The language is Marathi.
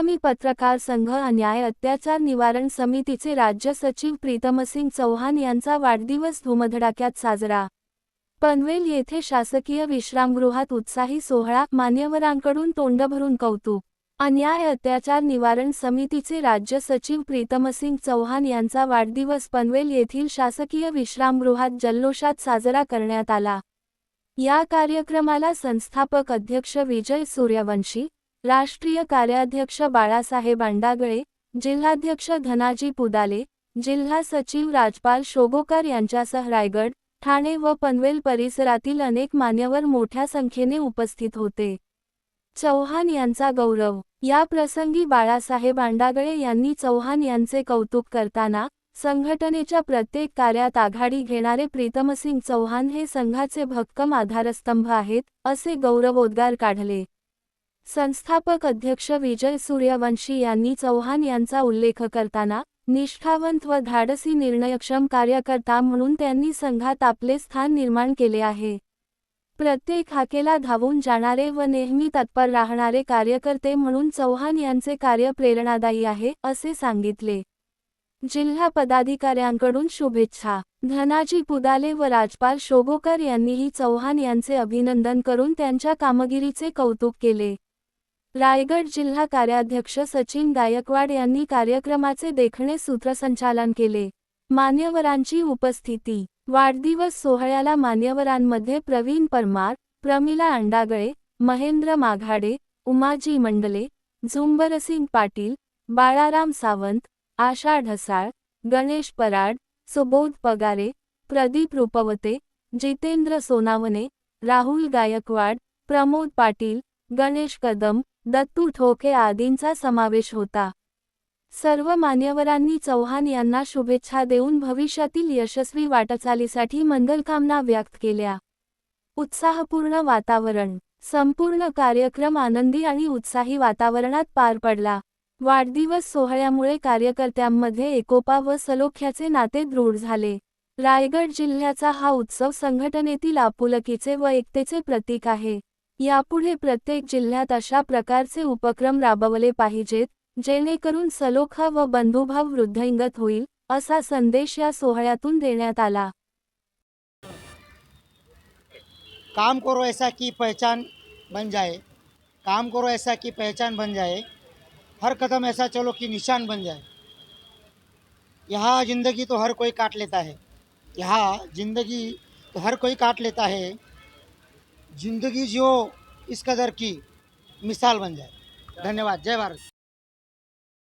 आसामी पत्रकार संघ अन्याय अत्याचार निवारण समितीचे राज्य सचिव प्रीतमसिंग चौहान यांचा वाढदिवस धुमधडाक्यात साजरा. पनवेल येथे शासकीय विश्रामगृहात उत्साही सोहळा मान्यवरांकडून तोंड भरून कौतुक. अन्याय अत्याचार निवारण समितीचे राज्य सचिव प्रीतमसिंग चौहान यांचा वाढदिवस पनवेल येथील शासकीय विश्रामगृहात जल्लोषात साजरा करण्यात आला. या कार्यक्रमाला संस्थापक अध्यक्ष विजय सूर्यवंशी राष्ट्रीय कार्याध्यक्ष बाळासाहेब अंडागळे जिल्हाध्यक्ष धनाजी पुदाले जिल्हा सचिव राजपाल शोभोकर यांच्यासह रायगड ठाणे व पनवेल परिसरातील अनेक मान्यवर मोठ्या संख्येने उपस्थित होते. चौहान यांचा गौरव. या प्रसंगी बाळासाहेब अंडागळे यांनी चौहान यांचे कौतुक करताना संघटनेच्या प्रत्येक कार्यात आघाडी घेणारे प्रीतमसिंग चौहान हे संघाचे भक्कम आधारस्तंभ आहेत असे गौरवोद्गार काढले. संस्थापक अध्यक्ष विजय सूर्यवंशी यांनी चौहान यांचा उल्लेख करताना निष्ठावंत व धाडसी निर्णयक्षम कार्यकर्ता म्हणून त्यांनी संघात आपले स्थान निर्माण केले आहे. प्रत्येक हाकेला धावून जाणारे व नेहमी तत्पर राहणारे कार्यकर्ते म्हणून चौहान यांचे कार्य प्रेरणादायी आहे असे सांगितले. जिल्हा पदाधिकाऱ्यांकडून शुभेच्छा. धनाजी पुदाले व राजपाल शोगोकर यांनीही चौहान यांचे अभिनंदन करून त्यांच्या कामगिरीचे कौतुक केले. रायगड जिल्हा कार्याध्यक्ष सचिन गायकवाड यांनी कार्यक्रमाचे देखणे सूत्रसंचालन केले. मान्यवरांची उपस्थिती. वाढदिवस सोहळ्याला मान्यवरांमध्ये प्रवीण परमार प्रमिला अंडागळे महेंद्र माघाडे उमाजी मंडले झुंबरसिंग पाटील बाळाराम सावंत आशा ढसाळ गणेश पराड सुबोध पगारे प्रदीप रुपवते जितेंद्र सोनावने राहुल गायकवाड प्रमोद पाटील गणेश कदम दत्तू ठोके आदींचा समावेश होता. सर्व मान्यवरांनी चौहान यांना शुभेच्छा देऊन भविष्यातील यशस्वी वाटचालीसाठी मंगलकामना व्यक्त केल्या. उत्साहपूर्ण वातावरण संपूर्ण कार्यक्रम आनंदी आणि उत्साही वातावरणात पार पडला. वाढदिवस सोहळ्यामुळे कार्यकर्त्यांमध्ये एकोपा व सलोख्याचे नाते दृढ झाले. रायगड जिल्ह्याचा हा उत्सव संघटनेतील आपुलकीचे व एकतेचे प्रतीक आहे. यापुढे प्रत्येक जिल्ह्यात अशा प्रकारचे उपक्रम राबवले पाहिजेत जेणेकरून सलोखा व बंधुभाव वृद्धिंगत होईल असा संदेश या सोहळ्यातून देण्यात आला. काम करो ऐसा की पहचान बन जाए. काम करो ऐसा की पहचान बन जाए. हर कदम ऐसा चलो कि निशान बन जाए. यहाँ ज़िंदगी तो हर कोई काट लेता है. यहाँ ज़िंदगी तो हर कोई काट लेता है. ज़िंदगी जियो इस कदर की मिसाल बन जाए। धन्यवाद। जय भारत।